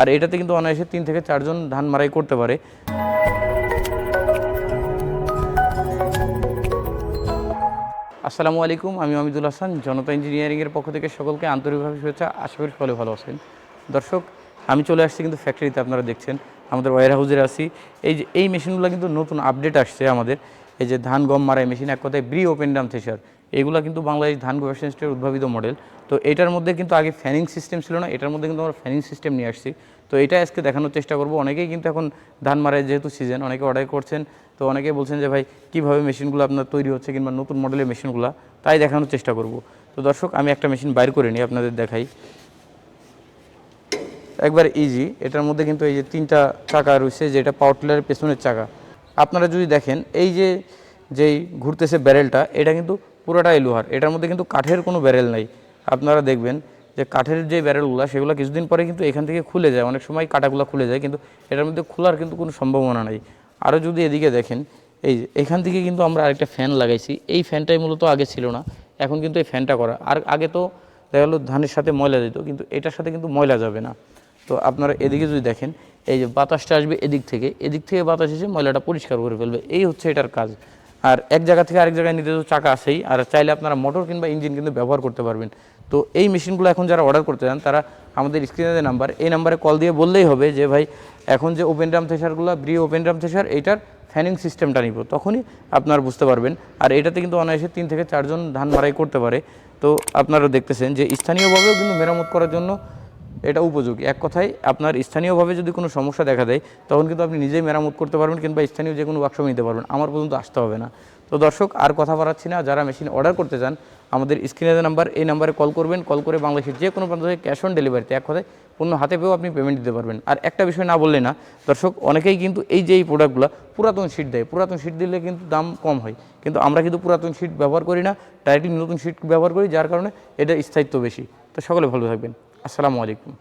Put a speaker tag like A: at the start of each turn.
A: আর এটাতে কিন্তু অনায়াসে তিন থেকে চারজন ধান মারাই করতে পারে। আসসালামু আলাইকুম, আমি অমিদুল হাসান, জনতা ইঞ্জিনিয়ারিংয়ের পক্ষ থেকে সকলকে আন্তরিকভাবে শুভেচ্ছা। আশা করি সকলে ভালো আছেন। দর্শক, আমি চলে আসছি কিন্তু ফ্যাক্টরিতে আপনারা দেখছেন। আমাদের ওয়ার হাউসে আছি। এই যে, এই মেশিনগুলো কিন্তু নতুন আপডেট আসছে আমাদের। এই যে, ধান গম মারাই মেশিন, এক কথায় ব্রি ওপেন ডাম থেসার এগুলো কিন্তু বাংলাদেশ ধান গবেষণা ইনস্টিটিউটের উদ্ভাবিত মডেল তো এটার মধ্যে কিন্তু আগে ফ্যানিং সিস্টেম ছিল না, এটার মধ্যে কিন্তু আমরা ফ্যানিং সিস্টেম নিয়ে আসছি। তো এটা আজকে দেখানোর চেষ্টা করব। অনেকেই কিন্তু এখন ধান মারাই যেহেতু সিজন অনেকে অর্ডার করছেন। তো অনেকে বলছেন যে, ভাই, কীভাবে মেশিনগুলো আপনার তৈরি হচ্ছে কিংবা নতুন মডেলের মেশিনগুলো তাই দেখানোর চেষ্টা করব। তো দর্শক, আমি একটা মেশিন বাইর করে নিই, আপনাদের দেখাই। একবার ইজি এটার মধ্যে কিন্তু এই যে তিনটা চাকা রয়েছে, যেটা পাওয়ার টিলারের পেছনের চাকা। আপনারা যদি দেখেন, এই যে, যেই ঘুরতেছে ব্যারেলটা এটা কিন্তু পুরোটাই লোহার। এটার মধ্যে কিন্তু কাঠের কোনো ব্যারেল নাই। আপনারা দেখবেন যে কাঠের যে ব্যারেলগুলো, সেগুলো কিছুদিন পরে কিন্তু এখান থেকে খুলে যায়। অনেক সময় কাটাগুলো খুলে যায়, কিন্তু এটার মধ্যে খোলার কিন্তু কোনো সম্ভাবনা নাই। আরও যদি এদিকে দেখেন, এই যে এখান থেকে কিন্তু আমরা আরেকটা ফ্যান লাগাইছি। এই ফ্যানটাই মূলত আগে ছিল না, এখন কিন্তু এই ফ্যানটা করা। আর আগে তো দেখা গেলো ধানের সাথে ময়লা দিত, কিন্তু এটার সাথে কিন্তু ময়লা যাবে না। তো আপনারা এদিকে যদি দেখেন, এই যে বাতাসটা আসবে এদিক থেকে। এদিক থেকে বাতাস এসে ময়লাটা পরিষ্কার করে ফেলবে। এই হচ্ছে এটার কাজ। আর এক জায়গা থেকে আরেক জায়গায় নিতে তো চাকা আছেই, আর চাইলে আপনারা মোটর কিংবা ইঞ্জিন কিন্তু ব্যবহার করতে পারবেন। তো এই মেশিনগুলো এখন যারা অর্ডার করতে চান, তারা আমাদের স্ক্রিনে নাম্বার, এই নাম্বারে কল দিয়ে বললেই হবে যে, ভাই, এখন যে ওপেন ড্রাম থেসারগুলো, ব্রি ওপেন ড্রাম থেসার, এইটার ফ্যানিং সিস্টেমটা নিব। তখনই আপনারা বুঝতে পারবেন। আর এটাতে কিন্তু অনায়াসে তিন থেকে চারজন ধান মারাই করতে পারে। তো আপনারা দেখতেছেন যে, স্থানীয়ভাবেও কিন্তু মেরামত করার জন্য এটা উপযোগী। এক কথায় আপনার স্থানীয়ভাবে যদি কোনো সমস্যা দেখা দেয়, তখন কিন্তু আপনি নিজেই মেরামত করতে পারবেন কিংবা স্থানীয় যে কোনো ওয়ার্কশপে নিতে পারবেন। আমার পর্যন্ত আসতে হবে না। তো দর্শক, আর কথা বাড়াচ্ছি না। যারা মেশিন অর্ডার করতে চান, আমাদের স্ক্রিনের নাম্বার এই নাম্বারে কল করবেন। কল করে বাংলাদেশের যে কোনো প্রান্ত থেকে ক্যাশ অন ডেলিভারিতে এক কথায় পণ্য হাতে পেয়েও আপনি পেমেন্ট দিতে পারবেন। আর একটা বিষয় না বললে না, দর্শক, অনেকেই কিন্তু এই যে এই প্রোডাক্টগুলো পুরাতন শিট দেয়। পুরাতন শিট দিলে কিন্তু দাম কম হয়। কিন্তু আমরা কিন্তু পুরাতন শিট ব্যবহার করি না। ডাইরেক্টলি নতুন শিট ব্যবহার করি, যার কারণে এটা স্থায়িত্ব বেশি। তো সকলে ভালো থাকবেন। আসসালামু আলাইকুম